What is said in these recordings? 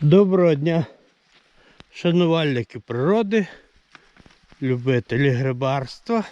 Доброго дня, шанувальники природи, любителі грибарства,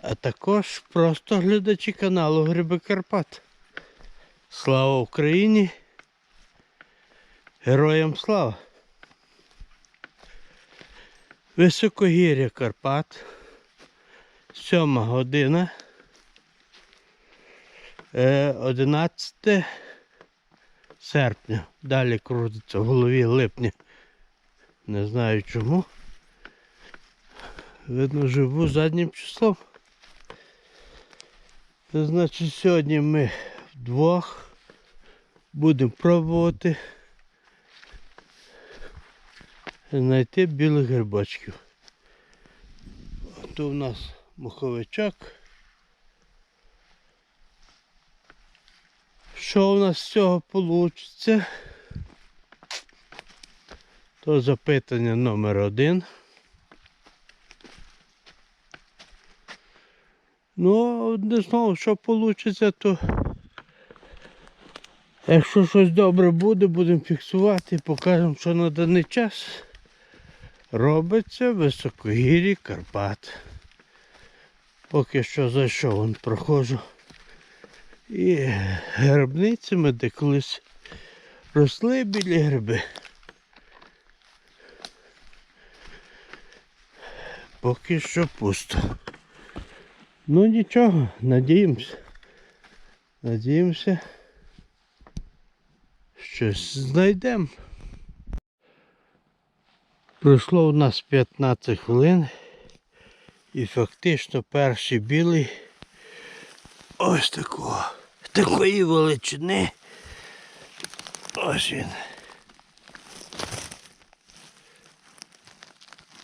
а також просто глядачі каналу Гриби Карпат. Слава Україні! Героям слава! Високогір'я Карпат. Сьома година. Е, 11 серпня. Далі крутиться в голові липня. Не знаю чому. Видно, живу заднім числом. Значить, сьогодні ми вдвох будемо пробувати знайти білих грибочків. От у нас муховичок. Що у нас з цього вийде? То запитання номер один. Ну, не знову, що вийде, то якщо щось добре буде, будемо фіксувати і покажемо, що на даний час робиться високогір'ї Карпат. Поки що зайшов, вон проходжу. І грибницями, де колись росли білі гриби. Поки що пусто. Ну нічого, надіємося. Надіємося. Щось знайдемо. Пройшло у нас 15 хвилин і фактично перший білий ось такого, такої величини. Ось він.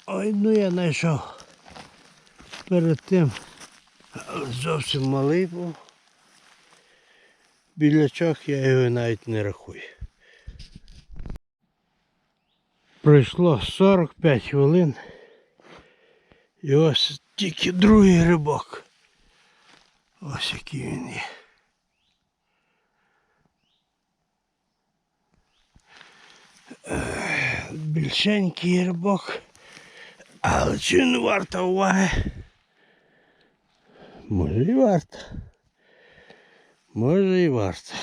Ой, ну я знайшов. Перед тим зовсім малий був. Білячок я його навіть не рахую. Пройшло 45 хвилин. І ось тільки другий грибок. Ось який він є. Е, Більшенький грибок. Але чи не варто уваги? Може і варто. Може і варто.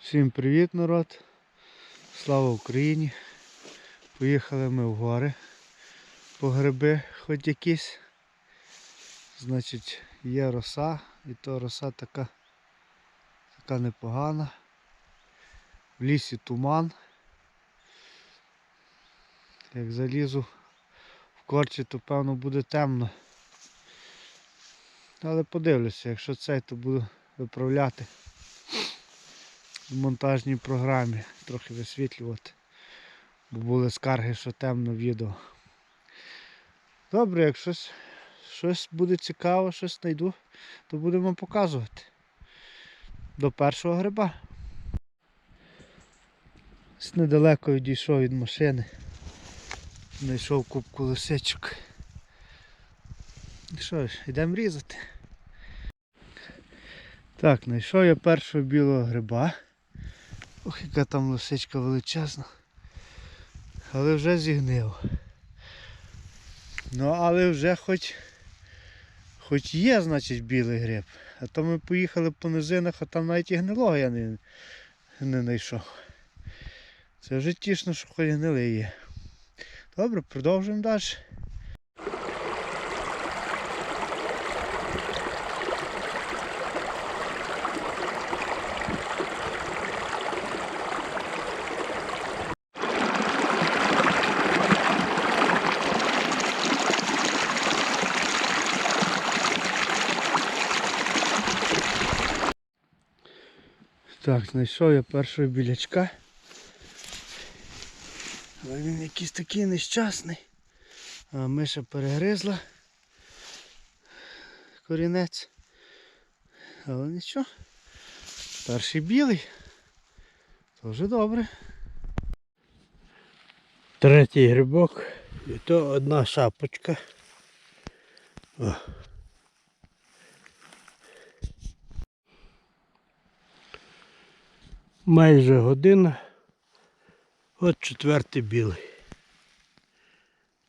Всім привіт, народ! Слава Україні! Поїхали ми в гори по гриби хоч якісь. Значить, є роса, і то роса така, така непогана. В лісі туман. Як залізу в корчі, то певно буде темно. Але подивлюся, якщо цей, то буду виправляти в монтажній програмі, трохи висвітлювати. Бо були скарги, що темно відео. Добре, як щось, щось буде цікаво, щось знайду, то будемо показувати. До першого гриба. Ось недалеко відійшов від машини. Знайшов кубку лисичок. Що ж, йдемо різати. Так, знайшов я першого білого гриба. Ох, яка там лисичка величезна. Але вже зігнив. Ну але вже хоч хоч є, значить, білий гриб. А то ми поїхали по низинах, а там навіть і гнилого я не не знайшов. Це вже тішно, що хоч гнилий є. Добре, продовжуємо далі. Так, знайшов я першого білячка. Але він якийсь такий нещасний. А миша перегризла корінець. Але нічого. Перший білий. То вже добре. Третій грибок. І то одна шапочка. О. Майже година. От четвертий білий.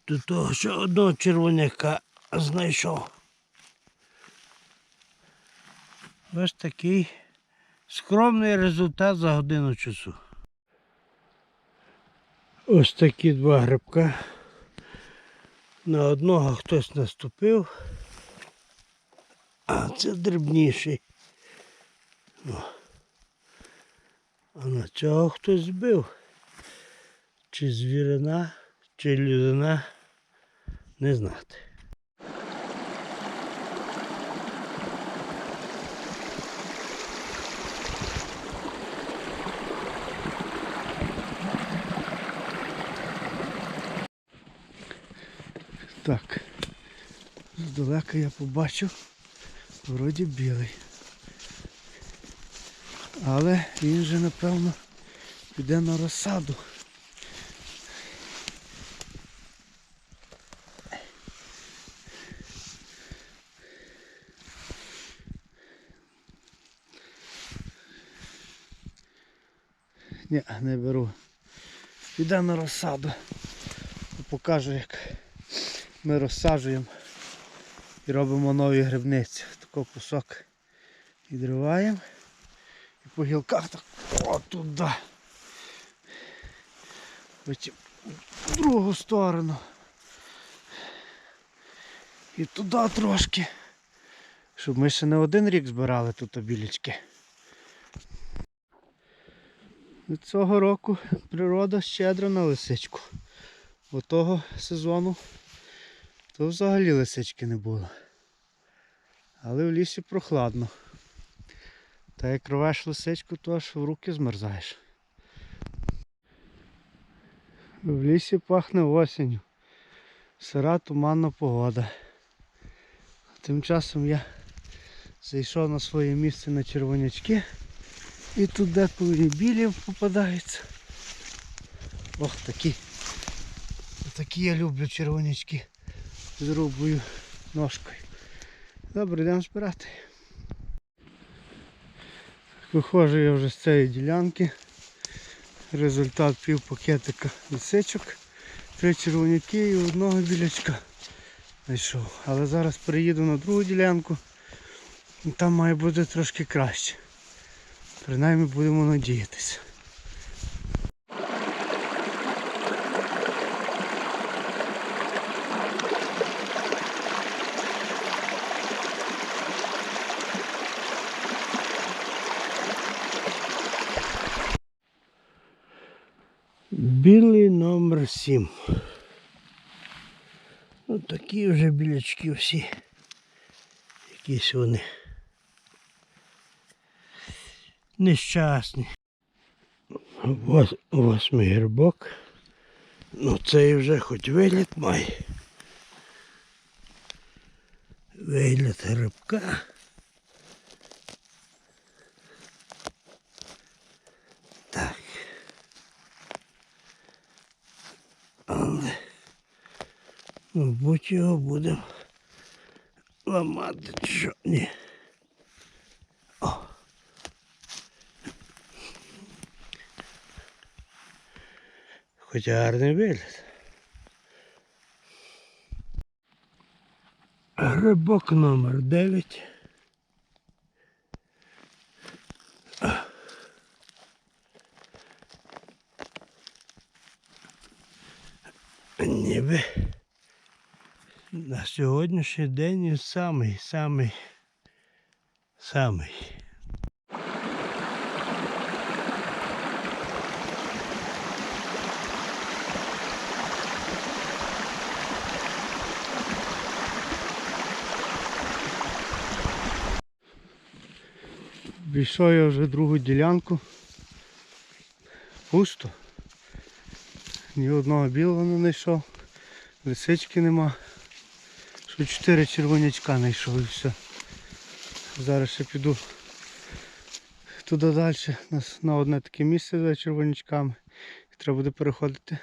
До того, що одного червоняка знайшов. Ось такий скромний результат за годину часу. Ось такі два грибка. На одного хтось наступив, а це дрібніший. На цього хтось збив. Чи звірина, чи людина, не знати. Так. Здалека я побачив, вроді білий. Але він же, напевно, піде на розсаду. Ні, не беру. Піде на розсаду. Покажу, як ми розсаджуємо і робимо нові грибниці. Такий кусок відриваємо і по гілках так о, туди. Потім в другу сторону. І туди трошки. Щоб ми ще не один рік збирали тут білічки. Від цього року природа щедра на лисичку. Бо того сезону то взагалі лисички не було. Але в лісі прохладно. Та як рвеш лисичку, то аж в руки змерзаєш. В лісі пахне осінню. Сира туманна погода. Тим часом я зайшов на своє місце на червонячки. І тут деколи білі попадаються. Ох, такі. Такі я люблю червонячки з рубою ножкою. Добре, йдемо збирати. Виходжу я вже з цієї ділянки. Результат пів пакетика лисичок, три червоняки і одного білячка знайшов. Але зараз переїду на другу ділянку. Там має бути трошки краще. Принаймні будемо надіятися. Білий номер 7. Ну такі вже білячки всі. Якісь вони. Нещасні. Ось восьмий грибок. Ну цей вже хоч вигляд має. Вигляд грибка. Але, мабуть, його будемо ламати, що ні. О. Хоча гарний вигляд. Грибок номер 9. Ніби на сьогоднішній день самий, самий, самий. Пішов я вже другу ділянку. Пусто. Ні одного білого не знайшов. Лисички нема. Що чотири червонячка знайшов і все. Зараз ще піду туди далі, на, с- на одне таке місце за червонячками. І треба буде переходити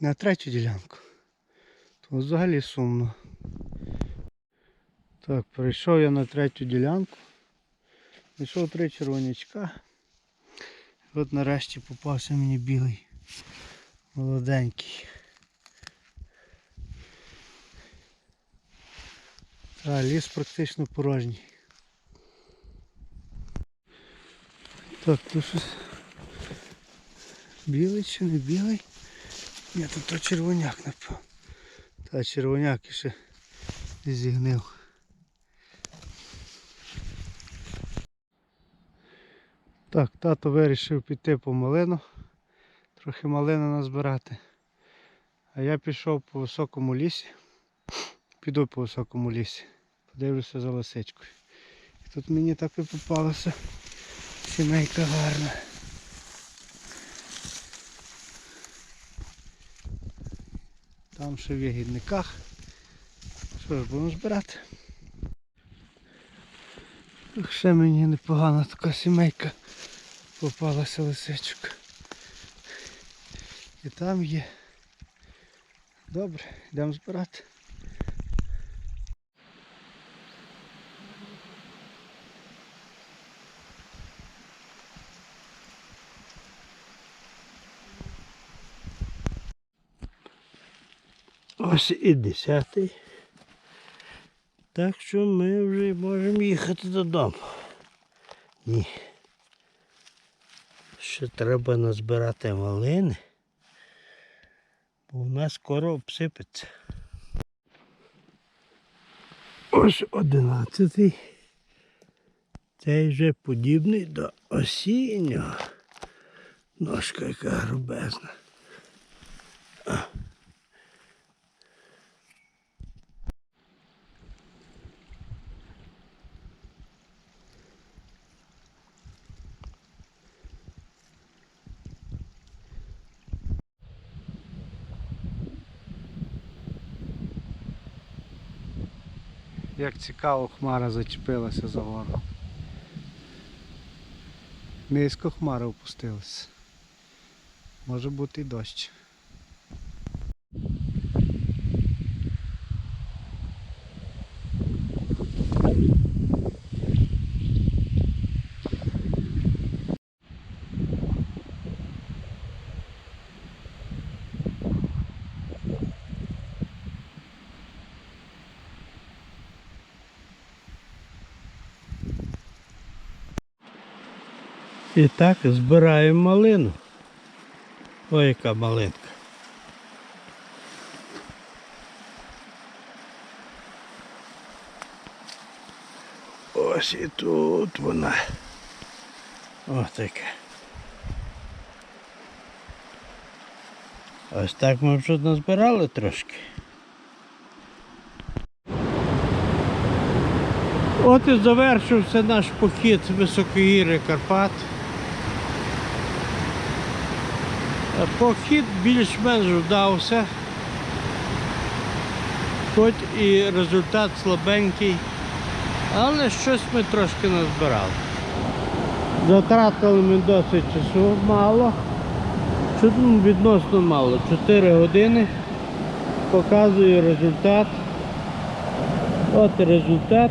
на третю ділянку. То взагалі сумно. Так, перейшов я на третю ділянку. Знайшов три червонячка. От нарешті попався мені білий. Молоденький. А, ліс практично порожній. Так, тут щось. Білий чи не білий? Ні, тут то червоняк, напевно. Та червоняк ще зігнив. Так, тато вирішив піти по малину, трохи малини назбирати. А я пішов по високому лісі. Піду по високому лісі. Подивлюся за лисичкою. І тут мені так і попалася сімейка гарна. Там ще в ягідниках. Що ж, будемо збирати. Ох, Ще мені непогана така сімейка попалася лисичка. І там є. Добре, йдемо збирати. Ось і десятий. Так що ми вже можемо їхати додому. Ні. Ще треба назбирати малини, бо у нас скоро обсипеться. Ось одинадцятий. Цей вже подібний до осіннього. Ножка яка грубезна. Як цікаво, хмара зачепилася за гору. Низько хмара опустилася. Може бути і дощ. І так збираємо малину. Ой, яка малинка. Ось і тут вона. Ось така. Ось так ми вже назбирали трошки. От і завершився наш похід високогір'я Карпат. Похід більш-менш вдався. Хоч і результат слабенький, але щось ми трошки назбирали. Затратили ми досить часу мало. Ну, Відносно мало. 4 години. Показую результат. От результат.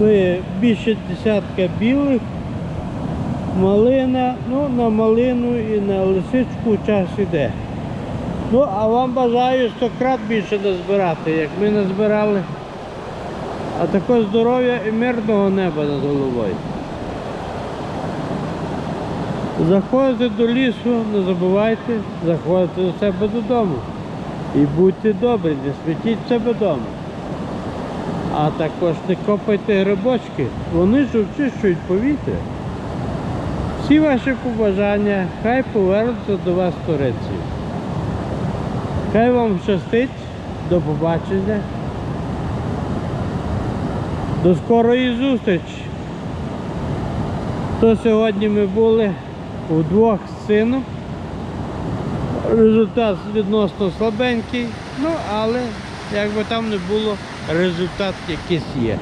Є більше десятка білих, малина, ну на малину і на лисичку час іде. Ну, а вам бажаю 100 крат більше назбирати, як ми назбирали. А також здоров'я і мирного неба над головою. Заходите до лісу, не забувайте, заходите до себе додому. І будьте добрі, не смітіть себе вдома. А також не копайте грибочки, вони ж очищують повітря. Всі ваші побажання хай повернуться до вас туреці. Хай вам щастить, до побачення. До скорої зустрічі. То сьогодні ми були удвох з сином. Результат відносно слабенький, ну але як би там не було, результат якийсь є.